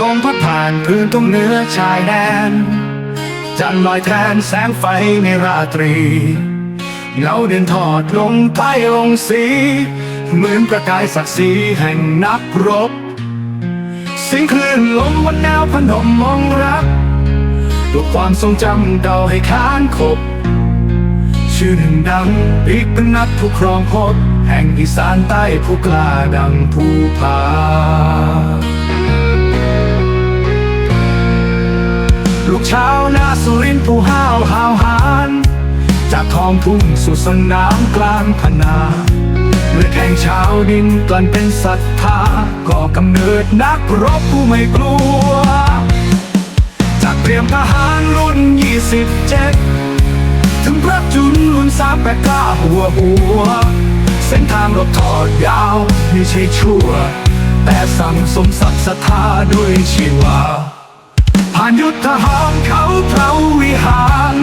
ลมพัดผ่านพื้นตรงเนื้อชายแดน จันลอยแทนแสงไฟในราตรีเงาเดินทอดลงใต้องค์สี เหมือนประกายศักดิ์ศรีแห่งนักรบสียงคลื่นลมวันแนวพนมมองรักด้วความทรงจำเดาให้ค้านคบชื่อหนึ่งดังอีกเป็นนักผู้ครองพบแห่งอีสานใต้ผู้กล้าดังผู้พา ชาวนาสุรินทร์ผู้ห้าวหาวหานจากท้องทุ่งสู่สนามกลางพนาเลือดแห่งชาวดินกลั่นเป็นศรัทธาก่อกำเนิดนักรบผู้ไม่กลัว จากเตรียมทหารรุ่น 27 ถึงพระจุนรุ่นสามแปดกล้าหัวหัว เส้นทางรถทอดยาวไม่ใช่ชั่ว แต่สั่งสมศักดิ์ศรัทธาด้วยชีวาานยุทธหารเขาเผาวิหาร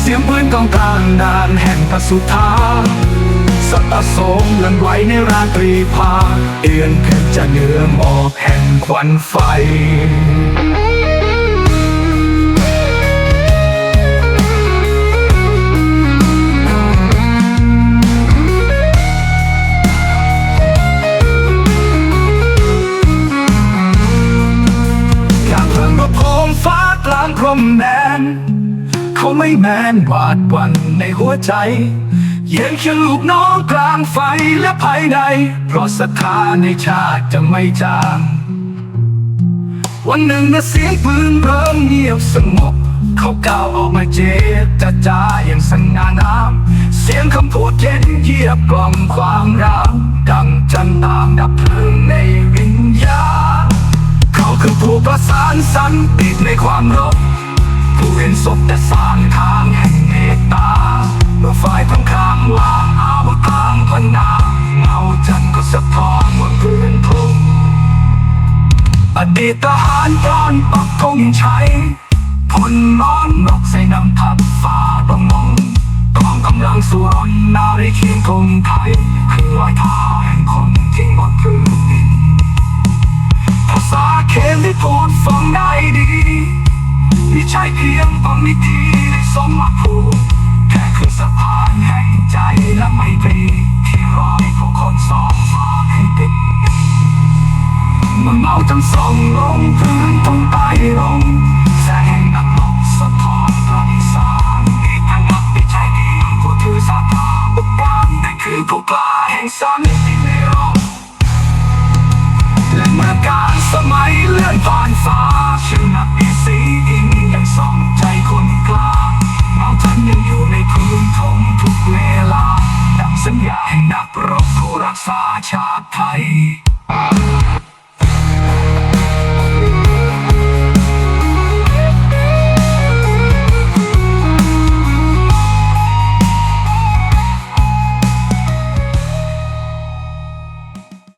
เสียงปืนกองกลางนานแห่งพระสุธาสตะสมลันไหวในราตรีภาเอือนเพชรจะเหนือหมอกแห่งควันไฟ มแดนเขาไม่แมนหวาดวันในหัวใจเย็นเคียงลูกน้องกลางไฟและภายใน เพราะศรัทธาในชาติจะไม่จาง วันหนึ่งเมื่อเสียงปืนเริ่มเงียบสงบเขาก้าวออกมาเจรจาจาอย่างสง่างาม เสียงคำพูดเย็นเยียบกล่อมความรักดังจันตามดับเพลิงในวิญญาณเขาคือผู้ประสานสันติในความรบ ผู้เห็นศพแต่สร้างทางแห่งเมตตา เมื่อฝ่ายตรงข้ามวางอาวุธทางพนาเงาจันทร์ก็สะท้อนบนพื้นพรมอดีตทหารตอนปักธงชัยพลน้อนนกใส่นำทัพฟ้าประมงกองกำลังสวนนาริเคียงธงไทยคือรอยเท้าแห่งคนที่บนพื้นดินภาษาเคนที่พูดฟังได้ดี ไม่ใช่เพียงบางนิธีในสมมาพูดแค่คือสะพานแห่งใจและไม่ตรีที่รอให้ผู้คนสองฟ้าให้ติดมื่อเมาทั้งสองลงพื้นตรงใต้ลงแสงแห่งนักรบสะท้อนประวัติศาสตร์อีกทั้งนักไม่ใช่เพียงผู้ถือสาธาบุกบ้านแต่คือผู้กล้าแห่งสัน ดังสัญญาแห่งนักรบผู้รักษาชาติไทย